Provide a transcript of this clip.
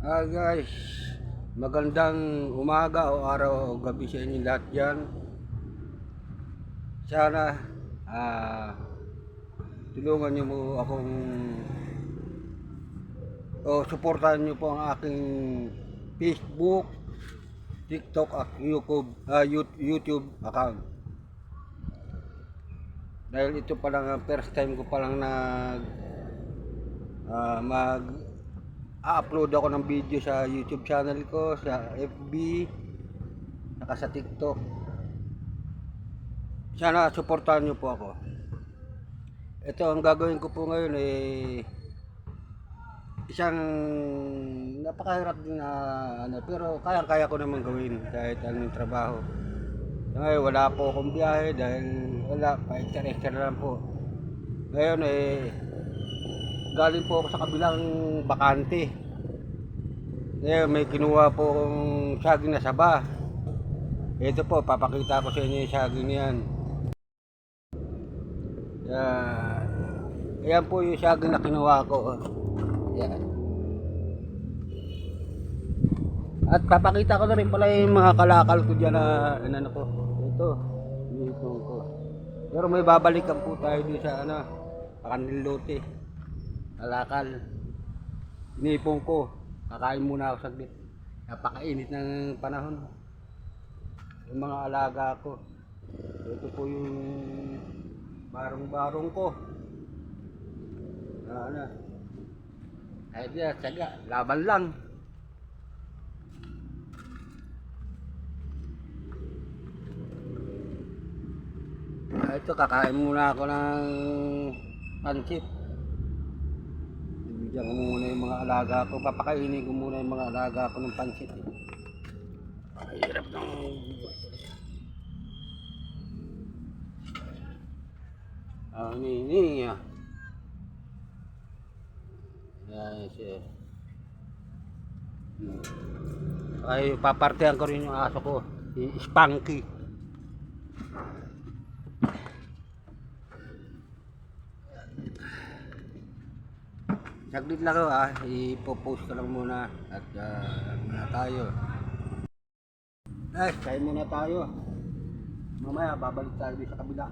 Ah guys, magandang umaga o araw o gabi sa inyo lahat dyan. Sana ah tulungan niyo mo akong o suportahan niyo po ang aking Facebook, TikTok at YouTube, Yout- YouTube account. Dahil ito pa lang ang first time ko pa lang nag ah, mag upload ako ng video sa YouTube channel ko, sa FB, saka sa TikTok. Sana suportahan niyo po ako. Ito ang gagawin ko po ngayon eh isang napakahirap din na ano pero kaya-kaya ko naman gawin kahit anong trabaho. Ngayon wala po akong biyahe dahil wala pa extra lang po. Ngayon eh galing po ako sa kabilang bakante. Ngayon may kinuha po akong saging na saba. Ito po, papakita ko sa inyo yung saging niyan. Yan. Ayan po yung saging na kinuha ko. Yan. At papakita ko na rin pala yung mga kalakal ko dyan na ano ko. Ito, dito ko. Pero may babalikan po tayo dito sa ano, Pakandilote. Kalakal. Inipon ko. Kakain muna ako saglit. Napakainit ng panahon. Yung mga alaga ko. Ito po yung barong-barong ko. Ah, ano. Ay, di, tsaga. Laban lang. Ah, ito, kakain muna ako ng pancit. Bibigyan ko muna yung mga alaga ko. Papakainin ko muna yung mga alaga ko ng pancit. Eh. Ang hirap ng Ang nini niya. Yan siya. Hmm. Ay, papartihan ko rin yung aso ko. Spanky. Saglit lang ako ah, ipopost ko lang muna at uh, muna tayo. Ay, kain muna tayo. Mamaya babalik tayo sa kabila.